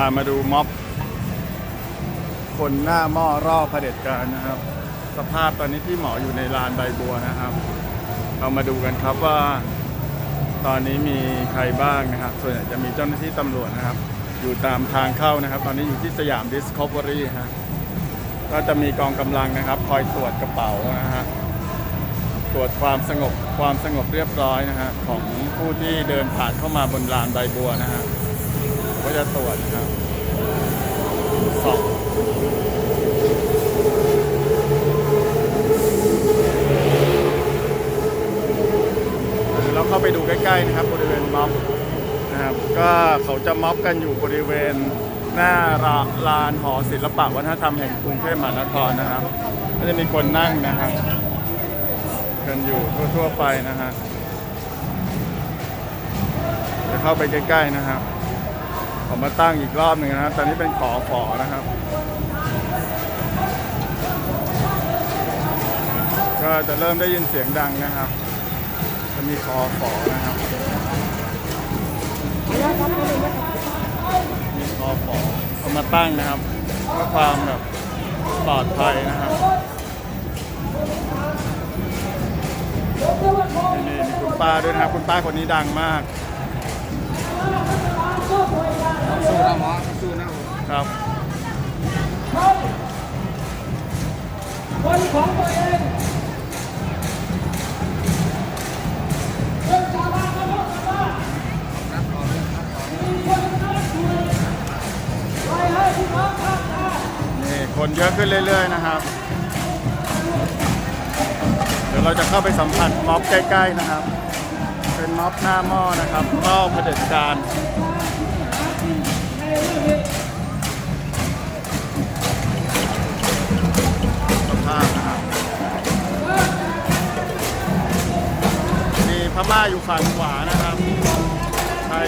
ามาดูม็อบ คนหน้าหม้อรอบเผด็จการนะครับ สภาพตอนนี้ที่หมออยู่ในลานใบบัวนะครับ เรามาดูกันครับว่า ตอนนี้มีใครบ้างนะครับ ส่วนใหญ่จะมีเจ้าหน้าที่ตำรวจนะครับ อยู่ตามทางเข้านะครับ ตอนนี้อยู่ที่สยามดิสคัฟเวอรี่ฮะก็จะมีกองกำลังนะครับ คอยตรวจกระเป๋านะฮะตรวจความสงบความสงบเรียบร้อยนะฮะของผู้ที่เดินผ่านเข้ามาบนลานใบบัวนะฮะ ก็จะตรวจนะครับสอบเราเข้าไปดูใกล้ๆนะครับบริเวณม็อบนะครับก็เขาจะม็อบกันอยู่บริเวณหน้าลานหอศิลปะวัฒนธรรมแห่งกรุงเทพมหานครนะครับก็จะมีคนนั่งนะครับกันอยู่ทั่วๆไปนะฮะจะเข้าไปใกล้ๆนะครับ ผมมาตั้งอีกรอบหนึ่งนะครับ ตอนนี้เป็นขอฝอนะครับ ก็จะเริ่มได้ยินเสียงดังนะครับ จะมีคอฝอนะครับมีคอฝอเอามาตั้งนะครับเพื่อความแบบปลอดภัยนะครับนี่นี่มีคุณป้าด้วยนะครับ คุณป้าคนนี้ดังมาก สู้นะหมอสู้นะครับคนของตัวเองนี่คนเยอะขึ้นเรื่อย ๆ นะครับ เดี๋ยวเราจะเข้าไปสัมผัสม็อบใกล้ ๆ นะครับ เป็นม็อบหน้าหม้อนะครับก็เผด็จการ พนะครับมีพม่าอยู่ฝั่งขวานะครับไทย